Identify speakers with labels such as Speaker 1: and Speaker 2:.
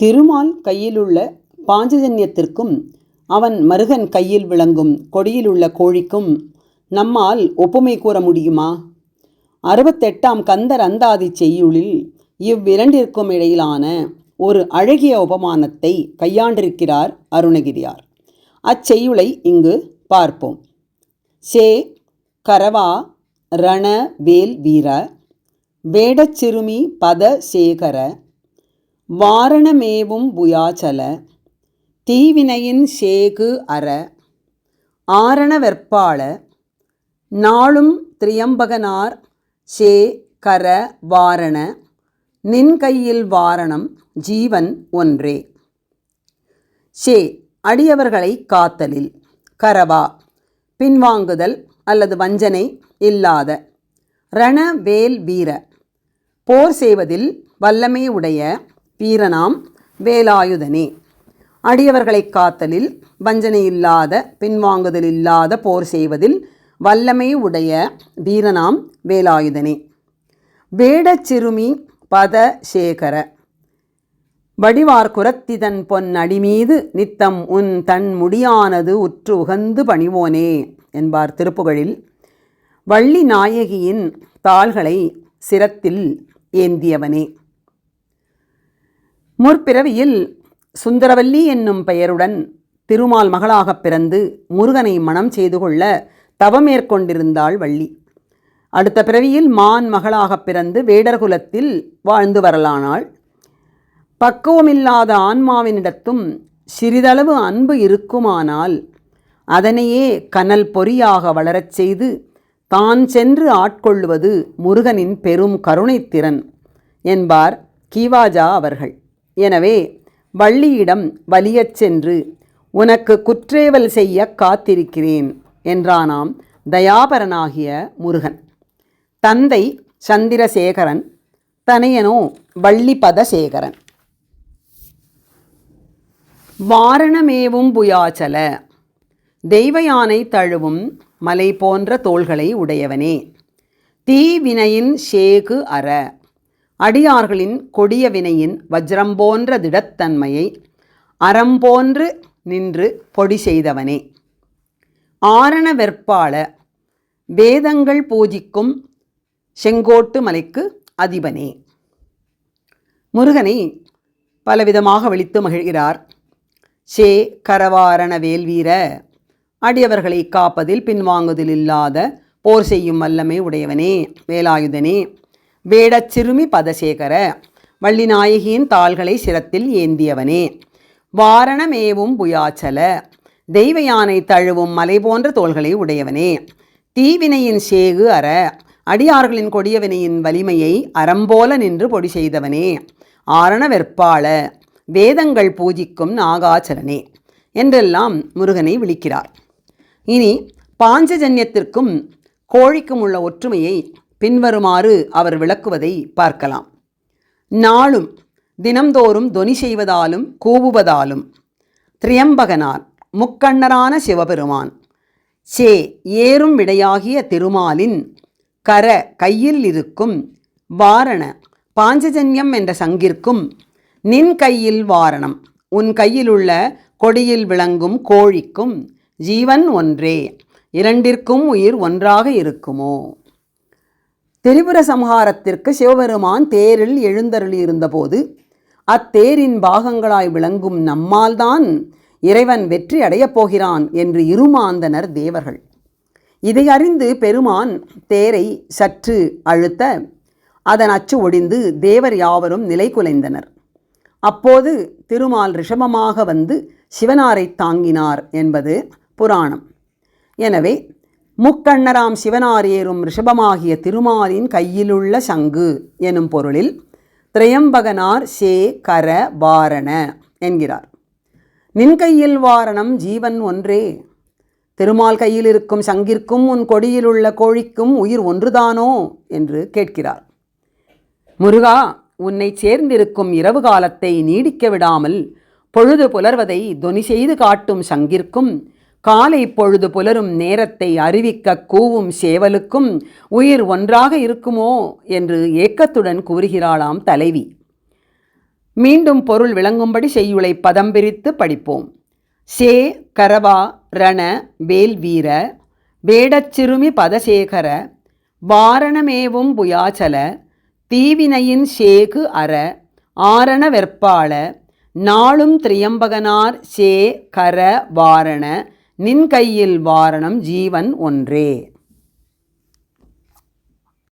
Speaker 1: திருமால் கையிலுள்ள பாஞ்சஜன்யத்திற்கும் அவன் மருகன் கையில் விளங்கும் கொடியிலுள்ள கோழிக்கும் நம்மால் ஒப்புமை கூற முடியுமா? அறுபத்தெட்டாம் கந்தர் அந்தாதி செய்யுளில் இவ்விரண்டிற்கும் இடையிலான ஒரு அழகிய உபமானத்தை கையாண்டிருக்கிறார் அருணகிரியார். அச்செய்யுளை இங்கு பார்ப்போம். சே கரவா ரண வேல் வீர வேடச்சிறுமி பத சேகர வாரணமேவும் புயாச்சல தீவினையின் சேகு அற ஆரண வெற்பாள நாளும் திரியம்பகனார் சே கர வாரண நின் கையில் வாரணம் ஜீவன் ஒன்றே. ஷே அடியவர்களை காத்தலில் கரவா பின்வாங்குதல் அல்லது வஞ்சனை இல்லாத ரண வேல் வீர போர் செய்வதில் வல்லமை உடைய வீரனாம் வேலாயுதனே. அடியவர்களை காத்தலில் வஞ்சனை இல்லாத பின்வாங்குதல் இல்லாத போர் செய்வதில் வல்லமை உடைய வீரனாம் வேலாயுதனே. வேடச்சிறுமி பத சேகர வடிவார்குரத்திதன் பொன் அடிமீது நித்தம் உன் தன் முடியானது உற்று உகந்து பணிவோனே என்பார் திருப்புகழில். வள்ளி நாயகியின் தாள்களை சிரத்தில் ஏந்தியவனே. முற்பிறவியில் சுந்தரவல்லி என்னும் பெயருடன் திருமால் மகளாகப் பிறந்து முருகனை மணம் செய்து கொள்ள தவம் மேற்கொண்டிருந்தாள் வள்ளி. அடுத்த பிறவியில் மான் மகளாகப் பிறந்து வேடர்குலத்தில் வாழ்ந்து வரலானாள். பக்குவமில்லாத ஆன்மாவினிடத்தும் சிறிதளவு அன்பு இருக்குமானால் அதனையே கனல் பொறியாக வளரச் செய்து தான் சென்று ஆட்கொள்வது முருகனின் பெரும் கருணைத்திறன் என்பார் கீவாஜா அவர்கள். எனவே வள்ளியிடம் வலியச் சென்று உனக்கு குற்றேவல் செய்ய காத்திருக்கிறேன் என்றானாம் தயாபரனாகிய முருகன். தந்தை சந்திரசேகரன் தனையனோ வள்ளிபதசேகரன். வாரணமேவும் புயாச்சல தெய்வ யானை தழுவும் மலை போன்ற தோள்களை உடையவனே தீவினையின் ஷேகு அற அடியார்களின் கொடிய வினையின் வஜ்ரம் போன்ற திடத்தன்மையை அறம் போன்று நின்று பொடி செய்தவனே. ஆரண வெற்பாள வேதங்கள் பூஜிக்கும் செங்கோட்டு மலைக்கு அதிபனே. முருகனை பலவிதமாக விழித்து மகிழ்கிறார். சே கரவாரண வேல்வீர அடியவர்களை காப்பதில் பின்வாங்குதல் இல்லாத போர் செய்யும் வல்லமை உடையவனே வேலாயுதனே. வேடச் சிறுமி பதசேகர வள்ளிநாயகியின் தாள்களை சிரத்தில் ஏந்தியவனே. வாரணமேவும் புயாச்சல தெய்வ யானை தழுவும் மலை போன்ற தோள்களை உடையவனே. தீவினையின் சேகு அற அடியார்களின் கொடியவினையின் வலிமையை அறம்போல நின்று பொடி செய்தவனே. ஆரண வெற்பாள வேதங்கள் பூஜிக்கும் நாகாச்சலனே என்றெல்லாம் முருகனை விழிக்கிறார். இனி பாஞ்சஜன்யத்திற்கும் கோழிக்கும் உள்ள ஒற்றுமையை பின்வருமாறு அவர் விளக்குவதை பார்க்கலாம். நாளும் தினம்தோறும் தொனி செய்வதாலும் கூவுவதாலும் திரியம்பகனார் முக்கண்ணரான சிவபெருமான் சே ஏறும் விடையாகிய திருமாலின் கர கையில் இருக்கும் வாரண பாஞ்சஜன்யம் என்ற சங்கிற்கும் நின் கையில் வாரணம் உன் கையிலுள்ள கொடியில் விளங்கும் கோழிக்கும் ஜீவன் ஒன்றே இரண்டிற்கும் உயிர் ஒன்றாக இருக்குமோ? திரிபுர சம்ஹாரத்திற்கு சிவபெருமான் தேரில் எழுந்தருளியிருந்தபோது அத்தேரின் பாகங்களாய் விளங்கும் நம்மால்தான் இறைவன் வெற்றி அடையப் போகிறான் என்று இருமாந்தனர் தேவர்கள். இதை அறிந்து பெருமான் தேரை சற்று அழுத்த அதன் அச்சு ஒடிந்து தேவர் யாவரும் நிலை குலைந்தனர். அப்போது திருமால் ரிஷபமாக வந்து சிவனாரை தாங்கினார் என்பது புராணம். எனவே முக்கண்ணராம் சிவனார் ஏறும் ரிஷபமாகிய திருமாலின் கையிலுள்ள சங்கு எனும் பொருளில் திரையம்பகனார் சே கர வாரண என்கிறார். நின் கையில் வாரணம் ஜீவன் ஒன்றே. திருமால் கையில் இருக்கும் சங்கிற்கும் உன் கொடியில் உள்ள கோழிக்கும் உயிர் ஒன்றுதானோ என்று கேட்கிறார். முருகா உன்னை சேர்ந்திருக்கும் இரவு காலத்தை நீடிக்க விடாமல் பொழுது புலர்வதை தொனி செய்து காட்டும் சங்கிற்கும் காலை பொழுது புலரும் நேரத்தை அறிவிக்க கூவும் சேவலுக்கும் உயிர் ஒன்றாக இருக்குமோ என்று ஏக்கத்துடன் கூறுகிறாளாம் தலைவி. மீண்டும் பொருள் விளங்கும்படி செய்யுளை பதம் பிரித்து படிப்போம். சே கரவா ரண வேல் வீர வேடச்சிறுமி பதசேகர வாரணமேவும் புயாச்சல தீவினையின் சேகு அற ஆரண வெற்பாள நாளும் திரியம்பகனார் சே கர வாரண நின் கையில் வாரணம் ஜீவன் ஒன்றே.